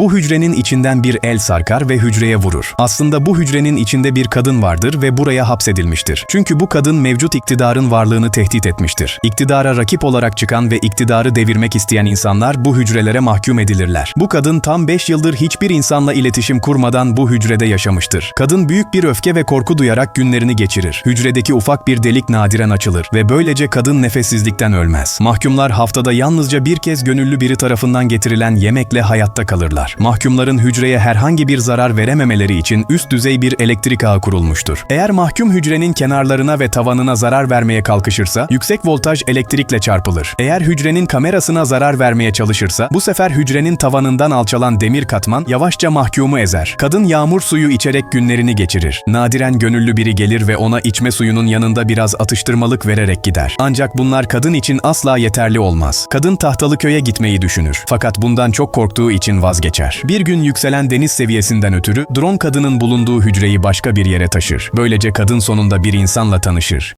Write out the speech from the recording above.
Bu hücrenin içinden bir el sarkar ve hücreye vurur. Aslında bu hücrenin içinde bir kadın vardır ve buraya hapsedilmiştir. Çünkü bu kadın mevcut iktidarın varlığını tehdit etmiştir. İktidara rakip olarak çıkan ve iktidarı devirmek isteyen insanlar bu hücrelere mahkum edilirler. Bu kadın tam 5 yıldır hiçbir insanla iletişim kurmadan bu hücrede yaşamıştır. Kadın büyük bir öfke ve korku duyarak günlerini geçirir. Hücredeki ufak bir delik nadiren açılır ve böylece kadın nefessizlikten ölmez. Mahkumlar haftada yalnızca bir kez gönüllü biri tarafından getirilen yemekle hayatta kalırlar. Mahkumların hücreye herhangi bir zarar verememeleri için üst düzey bir elektrik ağı kurulmuştur. Eğer mahkum hücrenin kenarlarına ve tavanına zarar vermeye kalkışırsa yüksek voltaj elektrikle çarpılır. Eğer hücrenin kamerasına zarar vermeye çalışırsa bu sefer hücrenin tavanından alçalan demir katman yavaşça mahkumu ezer. Kadın yağmur suyu içerek günlerini geçirir. Nadiren gönüllü biri gelir ve ona içme suyunun yanında biraz atıştırmalık vererek gider. Ancak bunlar kadın için asla yeterli olmaz. Kadın tahtalı köye gitmeyi düşünür. Fakat bundan çok korktuğu için vazgeçer. Bir gün yükselen deniz seviyesinden ötürü drone kadının bulunduğu hücreyi başka bir yere taşır. Böylece kadın sonunda bir insanla tanışır.